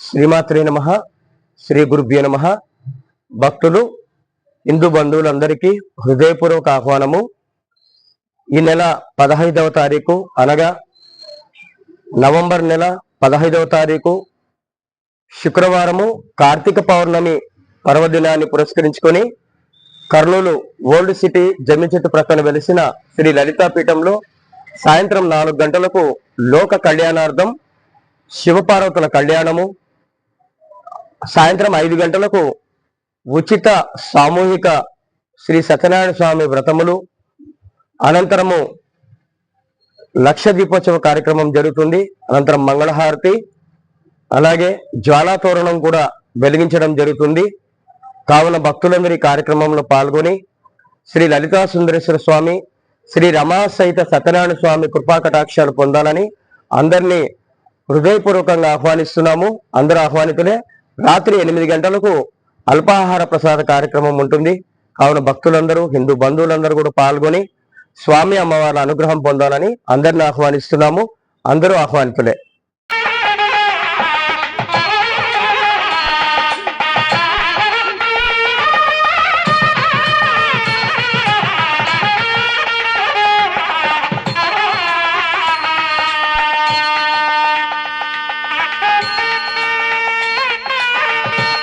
శ్రీమాత్రే నమ శ్రీ గురుభ్యో నమ. భక్తులు హిందూ బంధువులందరికీ హృదయపూర్వక ఆహ్వానము. ఈ నెల పదహైదవ తారీఖు అనగా నవంబర్ నెల పదహైదవ తారీఖు శుక్రవారము కార్తీక పౌర్ణమి పర్వదినాన్ని పురస్కరించుకొని కర్నూలు ఓల్డ్ సిటీ జమ్మి చెట్టు ప్రక్కన వెలిసిన శ్రీ లలితా పీఠంలో సాయంత్రం నాలుగు గంటలకు లోక కళ్యాణార్థం శివపార్వతుల కళ్యాణము సాయంత్రం ఐదు గంటలకు ఉచిత సామూహిక శ్రీ సత్యనారాయణ స్వామి వ్రతములు. అనంతరము లక్ష దీపోత్సవ కార్యక్రమం జరుగుతుంది. అనంతరం మంగళహారతి. అలాగే జ్వాలాతోరణం కూడా వెలిగించడం జరుగుతుంది. కావున భక్తులందరూ ఈ కార్యక్రమంలో పాల్గొని శ్రీ లలితా సుందరేశ్వర స్వామి శ్రీ రమా సహిత సత్యనారాయణ స్వామి కృపా కటాక్షాలు పొందాలని అందరినీ హృదయపూర్వకంగా ఆహ్వానిస్తున్నాము. అందరూ ఆహ్వానితులే. రాత్రి ఎనిమిది గంటలకు అల్పాహార ప్రసాద కార్యక్రమం ఉంటుంది. కావున భక్తులందరూ హిందూ బంధువులందరూ కూడా పాల్గొని స్వామి అమ్మవారి అనుగ్రహం పొందాలని అందరిని ఆహ్వానిస్తున్నాము. అందరూ ఆహ్వానితులే. Yeah.